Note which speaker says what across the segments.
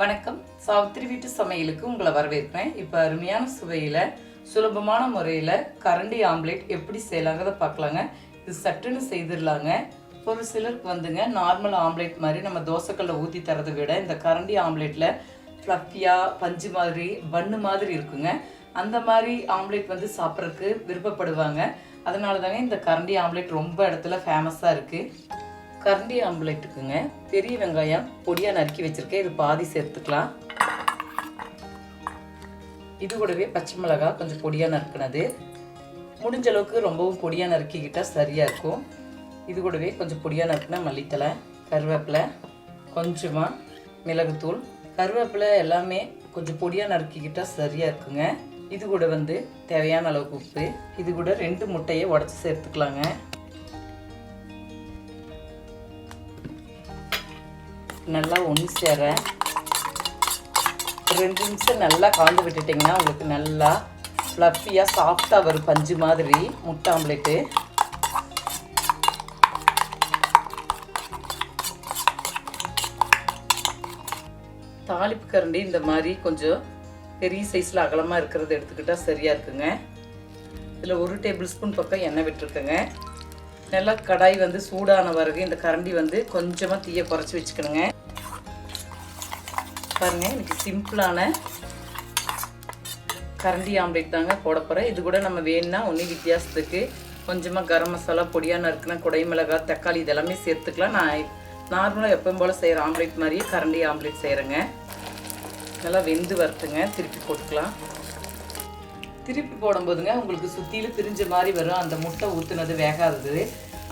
Speaker 1: வணக்கம். சாவித்திரி வீட்டு சமையலுக்கு உங்களை வரவேற்கிறேன். இப்போ அருமையான சுவையில் சுலபமான முறையில் கரண்டி ஆம்லேட் எப்படி செய்யலாங்கிறத பார்க்கலாங்க. இது சட்டுன்னு செய்திடலாங்க. ஒரு சிலருக்கு வந்துங்க நார்மல் ஆம்லேட் மாதிரி நம்ம தோசைக்கல்ல ஊற்றி தரதை விட இந்த கரண்டி ஆம்லேட்டில் ஃப்ளஃபியாக பஞ்சு மாதிரி பன்னு மாதிரி இருக்குங்க. அந்த மாதிரி ஆம்லேட் வந்து சாப்பிட்றதுக்கு விருப்பப்படுவாங்க. அதனால தாங்க இந்த கரண்டி ஆம்லேட் ரொம்ப இடத்துல ஃபேமஸாக இருக்குது கரண்டி ஆம்லேட்டுக்குங்க. பெரிய வெங்காயம் பொடியாக நறுக்கி வச்சுருக்கேன். இது பாதி சேர்த்துக்கலாம். இது கூடவே பச்சை மிளகாய் கொஞ்சம் பொடியாக நறுக்குனது. முடிஞ்ச அளவுக்கு ரொம்பவும் பொடியாக நறுக்கிக்கிட்டால் சரியாக இருக்கும். இது கூடவே கொஞ்சம் பொடியாக நறுக்குன மல்லித்தலை கருவேப்பிலை கொஞ்சமாக மிளகுத்தூள். கருவேப்பிலை எல்லாமே கொஞ்சம் பொடியாக நறுக்கிக்கிட்டால் சரியாக இருக்குங்க. இது கூட வந்து தேவையான அளவுக்கு உப்பு. இது கூட ரெண்டு முட்டையை உடச்சி சேர்த்துக்கலாங்க. நல்லா ஒன்று சேர ரெண்டு நிமிஷம் நல்லா கலந்து விட்டுட்டிங்கன்னா உங்களுக்கு நல்லா ஃப்ளஃபியாக சாஃப்டாக வரும் பஞ்சு மாதிரி முட்டை ஆம்லேட்டு தாளிப்பு கரண்டி இந்த மாதிரி கொஞ்சம் பெரிய சைஸில் அகலமாக இருக்கிறத எடுத்துக்கிட்டால் சரியாக இருக்குங்க. இதில் ஒரு டேபிள் ஸ்பூன் பக்கம் எண்ணெய் விட்டுருக்கேங்க. நல்லா கடாய் வந்து சூடான பிறகு இந்த கரண்டி வந்து கொஞ்சமாக தீயை குறைச்சி வச்சுக்கணுங்க. பாருங்க இன்னைக்கு சிம்பிளான கரண்டி ஆம்லேட் தாங்க போட போகிறேன் இது கூட நம்ம வேணும்னா ஒன்றும் வித்தியாசத்துக்கு கொஞ்சமாக கரம் மசாலா பொடியாக நறுக்குனா குடை மிளகாய் தக்காளி இதெல்லாமே சேர்த்துக்கலாம். நான் நார்மலாக எப்பவும் போல் செய்கிற ஆம்லேட் மாதிரியே கரண்டி ஆம்லேட் செய்கிறேங்க நல்லா வெந்து வறுத்துங்க திருப்பி போட்டுக்கலாம். திருப்பி போடும்போதுங்க உங்களுக்கு சுற்றிலும் பிரிஞ்ச மாதிரி வரும். அந்த முட்டை ஊற்றுனது வேகாதது.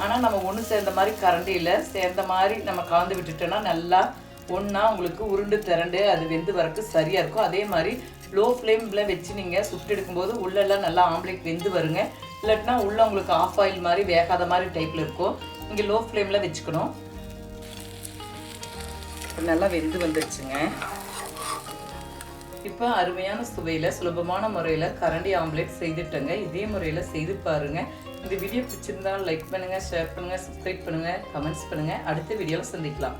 Speaker 1: ஆனால் நம்ம ஒன்று சேர்ந்த மாதிரி கரண்டியில் சேர்ந்த மாதிரி நம்ம கலந்து விட்டுட்டோன்னா நல்லா ஒன்றா உங்களுக்கு உருண்டு திரண்டு அது வெந்து வரக்கு சரியாக இருக்கும் அதே மாதிரி லோ ஃப்ளேமில் வச்சு நீங்கள் சுட்டு எடுக்கும்போது உள்ளெல்லாம் நல்லா ஆம்லேட் வெந்து வருங்க. இல்லாட்டினா உள்ளே உங்களுக்கு ஆஃப் ஆயில் மாதிரி வேகாத மாதிரி டைப்பில் இருக்கும். இங்கே லோ ஃப்ளேமில் வச்சுக்கணும் நல்லா வெந்து வந்துடுச்சுங்க இப்போ அருமையான சுவையில் சுலபமான முறையில் கரண்டி ஆம்லேட் செய்துட்டேங்க. இதே முறையில் செய்து பாருங்கள் இந்த வீடியோ பிடிச்சிருந்தால் லைக் பண்ணுங்கள் ஷேர் பண்ணுங்கள் சப்ஸ்கிரைப் பண்ணுங்கள் கமெண்ட்ஸ் பண்ணுங்கள் அடுத்த வீடியோவில் சந்திக்கலாம்.